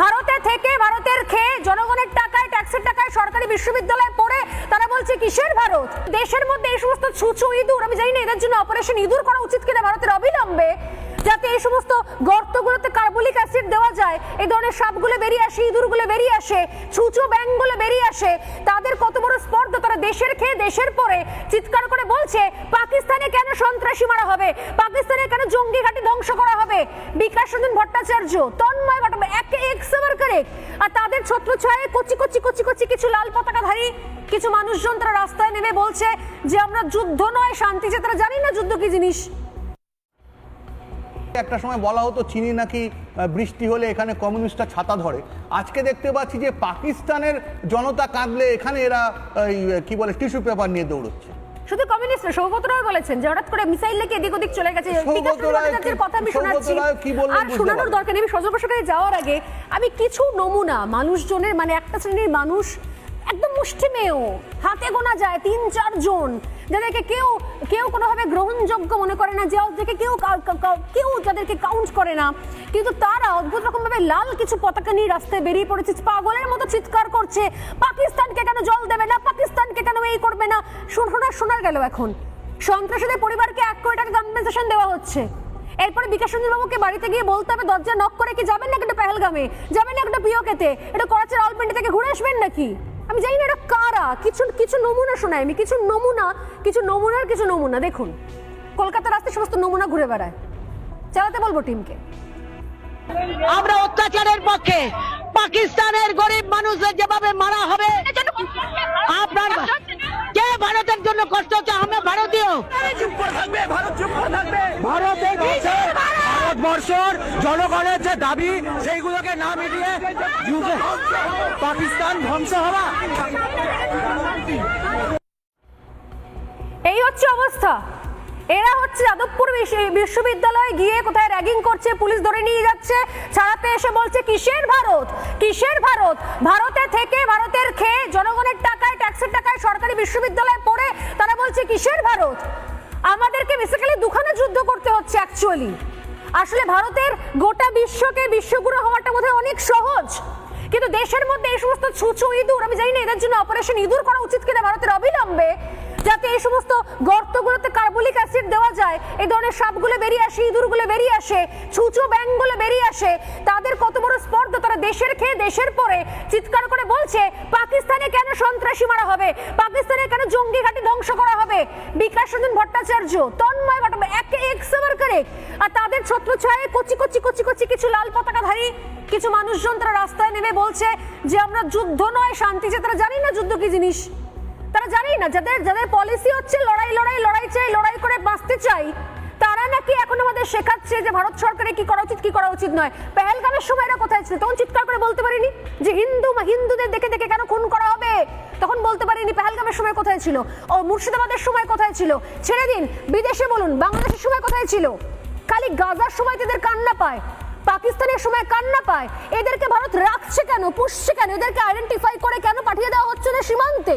ভারতে থেকে ভারতের খেয়ে জনগণের টাকায় ট্যাক্সের টাকায় সরকারি বিশ্ববিদ্যালয়ে পড়ে তারা বলছে, কিসের ভারত? দেশের মধ্যে এই সমস্ত ছুঁচু ইঁদুর, আমি জানি না, এদের জন্য অপারেশন ইঁদুর করা উচিত কিনা ভারতের অবিলম্বে। যাতে এই সমস্ত গর্তগুলোতে কার্বলিক অ্যাসিড দেওয়া যায়, এই ধরনের সাপগুলো বেরিয়ে আসে, ইঁদুরগুলো বেরিয়ে আসে, ছুঁচো ব্যাংগুলো বেরিয়ে আসে, তাদের কত বড় স্পর্ধ, তারা দেশের খেয়ে দেশের পরে চিৎকার করে বলছে, পাকিস্তানে কেন সন্ত্রাসী মারা হবে? পাকিস্তানে কেন জঙ্গি ঘাঁটি ধ্বংস করা হবে? বিকাশ রঞ্জন ভট্টাচার্য, তন্ময় ঘটবে একে এক সেবার করে। আর তাদের ছত্র ছয়ে কচি কচি কচি কচি কিছু লাল পতাকাধারী কিছু মানুষজন তারা রাস্তায় নেমে বলছে যে, আমরা যুদ্ধ নয়, শান্তি যে তারা জানি না যুদ্ধ কি জিনিস? একটা সময় বলা হতো চিনি নাকি বৃষ্টি হলে এখানে কমিউনিস্টরা ছাতা ধরে। আজকে দেখতে পাচ্ছি যে পাকিস্তানের জনতা কাঁদলে এখানে এরা কি বলে টিস্যু পেপার নিয়ে দৌড়চ্ছে। শুধু কমিউনিস্ট সৌগত রায় বলেছেন যে হঠাৎ করে মিসাইল লেগে এদিক ওদিক চলে গেছে। কথা আমি শোনাচ্ছি। আর শোনানোর দরকার নেই সর্বপ্রসঙ্গে যাওয়ার আগে আমি কিছু নমুনা মানুষজনের মানে একটা শ্রেণির মানুষ একদম মুষ্টিমেয়। হাতে গোনা যায় তিন, চার জন। যাদেরকে কেউ কেউ কোনোভাবে গ্রহণযোগ্য মনে করে না যাদেরকে কেউ কেউ যাদেরকে কাউন্ট করে না। কিন্তু তারা অদ্ভুত রকম ভাবে লাল কিছু পতাকা নিয়ে রাস্তায় বেরিয়ে পড়েছে। পাগলের মতো চিৎকার করছে। পাকিস্তানকে কেন জল দেবে না? পাকিস্তানকে কেন এই করবে না? শোনা শোনা গেল এখন। সন্ত্রাসীদের পরিবারকে এক কোটি টাকা কম্পেনসেশন দেওয়া হচ্ছে। এরপরে বিকাশ বাবুকে বাড়িতে গিয়ে বলতে হবে দরজা নক করে কি, যাবেন না একটা পেহেলগামে? যাবেন না একটা পিওকেতে? এটা করাচির অলপিন্ডি থেকে ঘুরে আসবেন নাকি? আমি জানি না এটা কারা, কিছু কিছু নমুনা শোনায় আমি কিছু নমুনা, কিছু নমুনার কিছু নমুনা, দেখুন। কলকাতার রাস্তায় সমস্ত নমুনা ঘুরে বেড়ায়। চালাতে বলব টিমকে। আমরা অত্যাচারের পক্ষে, পাকিস্তানের গরিব মানুষদের যেভাবে মারা ভারতবর্ষর জনগণের যে দাবি, সেইগুলোকে না মিটিয়ে পাকিস্তান ধ্বংস হওয়া। এই হচ্ছে অবস্থা। এরা হচ্ছে যাদবপুর বিশ্ববিদ্যালয়ে গিয়ে কোথায় র্যাগিং করছে, পুলিশ ধরে নিয়ে যাচ্ছে, ছাড়াতে এসে বলছে, কিসের ভারত? কিসের ভারত? ভারতে থেকে ভারতের খেয়ে জনগণের টাকায় ট্যাক্সের টাকায় সরকারি বিশ্ববিদ্যালয়ে পড়ে তারা বলছে, কিসের ভারত? আমাদেরকে বেসিক্যালি দুখানা যুদ্ধ করতে হচ্ছে অ্যাকচুয়ালি আসলে ভারতের গোটা বিশ্বকে বিশ্বগুরু হওয়াটা বোধহয় অনেক সহজ। কিন্তু দেশের মধ্যে এই সমস্ত ছুঁচো ইঁদুর, আমি জানি না এদের জন্য অপারেশন ইঁদুর করা উচিত কিনা ভারতের অবিলম্বে, যাতে এই সমস্ত গর্তগুলোতে কার্বলিক অ্যাসিড দেওয়া যায়, এই ধরনের সাপগুলো বেরিয়ে আসে, ইঁদুরগুলো বেরিয়ে আসে, ছুঁচো ব্যাংগুলো বেরিয়ে আসে, তাদের কত বড় স্পর্ধ তারা দেশের খেয়ে দেশের পরে চিৎকার করে বলছে পাকিস্তানে কেন সন্ত্রাসী মারা হবে? পাকিস্তানে কেন জঙ্গি ঘাঁটি ধ্বংস করা হবে? বিকাশ রঞ্জন ভট্টাচার্য, তন্ময় ঘটবে একে এক সেবার করে। আর তাদের ছত্র ছয়ে কচি কচি কচি কচি কিছু লাল পতাকাধারী কিছু মানুষজন তারা রাস্তায় নেমে বলছে যে, আমরা যুদ্ধ নয়, শান্তি যে তারা জানি না যুদ্ধ কি জিনিস। তারা জানি না, যাদের যাদের পলিসি হচ্ছে লড়াই লড়াই লড়াই চাই, লড়াই করে বাঁচতে চাই, তারা নাকি এখন আমাদের শেখাচ্ছে যে ভারত সরকারের কি করা উচিত, কি করা উচিত নয়। পেহেলগামের সময় এরা কোথায় ছিল? তখন চিৎকার করে বলতে পারিনি যে হিন্দু হিন্দুদের দেখে দেখে কেন খুন করা হবে? তখন বলতে পারিনি পেহেলগামের সময় কোথায় ছিল। ও মুর্শিদাবাদের সময় কোথায় ছিল? ছেড়ে দিন, বিদেশে বলুন, বাংলাদেশের সময় কোথায় ছিল? খালি গাজার সময় তো এদের কান্না পায়, পাকিস্তানের সময় কান্না পায়। এদেরকে ভারত রাখছে কেন, পুষছে কেন? এদেরকে আইডেন্টিফাই করে কেন পাঠিয়ে দেওয়া হচ্ছে না সীমান্তে?